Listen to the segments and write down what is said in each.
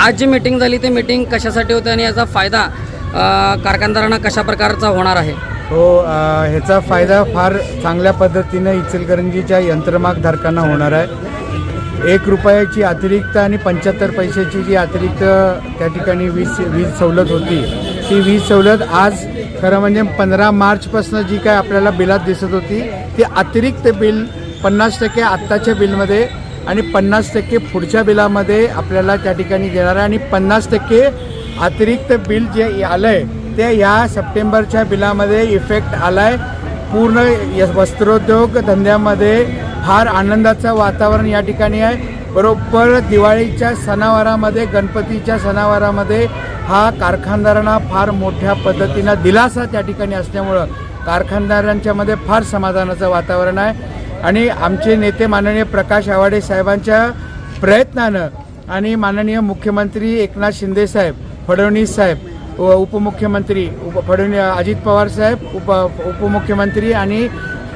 आज जी मीटिंग झाली ती मीटिंग कशासाठी होती आणि याचा फायदा कारखानदारांना कशा प्रकारचा होणार आहे? हो ह्याचा फायदा फार चांगल्या पद्धतीनं इचलकरंजीच्या यंत्रमागधारकांना होणार आहे. एक रुपयाची अतिरिक्त आणि पंच्याहत्तर पैशाची जी अतिरिक्त त्या ठिकाणी वीज वीज सवलत होती ती वीज सवलत आज खरं म्हणजे पंधरा मार्चपासून जी काय आपल्याला बिलात दिसत होती ती अतिरिक्त बिल पन्नास टक्के आत्ताच्या बिलमध्ये आणि पन्नास टक्के पुढच्या बिलामध्ये आपल्याला त्या ठिकाणी देणार आहे. आणि पन्नास टक्के अतिरिक्त बिल जे आलं आहे ते या सप्टेंबरच्या बिलामध्ये इफेक्ट आला आहे पूर्ण वस्त्रोद्योग धंद्यामध्ये फार आनंदाचं वातावरण या ठिकाणी आहे. बरोबर दिवाळीच्या सणावारामध्ये गणपतीच्या सणावारामध्ये हा कारखानदारांना फार मोठ्या पद्धतीनं दिलासा त्या ठिकाणी असल्यामुळं कारखानदारांच्यामध्ये फार समाधानाचं वातावरण आहे. आणि आमचे नेते माननीय प्रकाश आवाडे साहेबांच्या प्रयत्नानं आणि माननीय मुख्यमंत्री एकनाथ शिंदे साहेब फडणवीस साहेब व उपमुख्यमंत्री उप फडणवीस अजित पवार साहेब उप उपमुख्यमंत्री आणि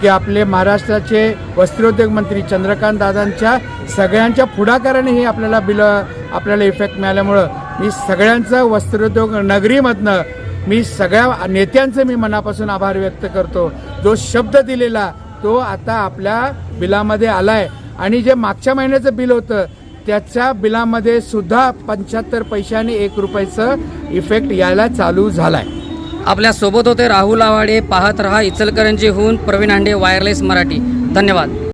ते आपले महाराष्ट्राचे वस्त्रोद्योग मंत्री चंद्रकांत दादांच्या सगळ्यांच्या पुढाकाराने हे आपल्याला बिल आपल्याला इफेक्ट मिळाल्यामुळं मी सगळ्यांचं वस्त्रोद्योग नगरीमधनं मी सगळ्या नेत्यांचं मी मनापासून आभार व्यक्त करतो. जो शब्द दिलेला तो आता आपल्या बिलामध्ये आला आहे आणि जे मागच्या महिन्याचं बिल होतं त्याच्या बिलामध्ये सुद्धा पंच्याहत्तर पैशाने एक रुपयाचं इफेक्ट यायला चालू झाला आहे आपल्यासोबत होते राहुल आवाडे पाहत रहा इचलकरंजीहून प्रवीण हांडे वायरलेस मराठी. धन्यवाद.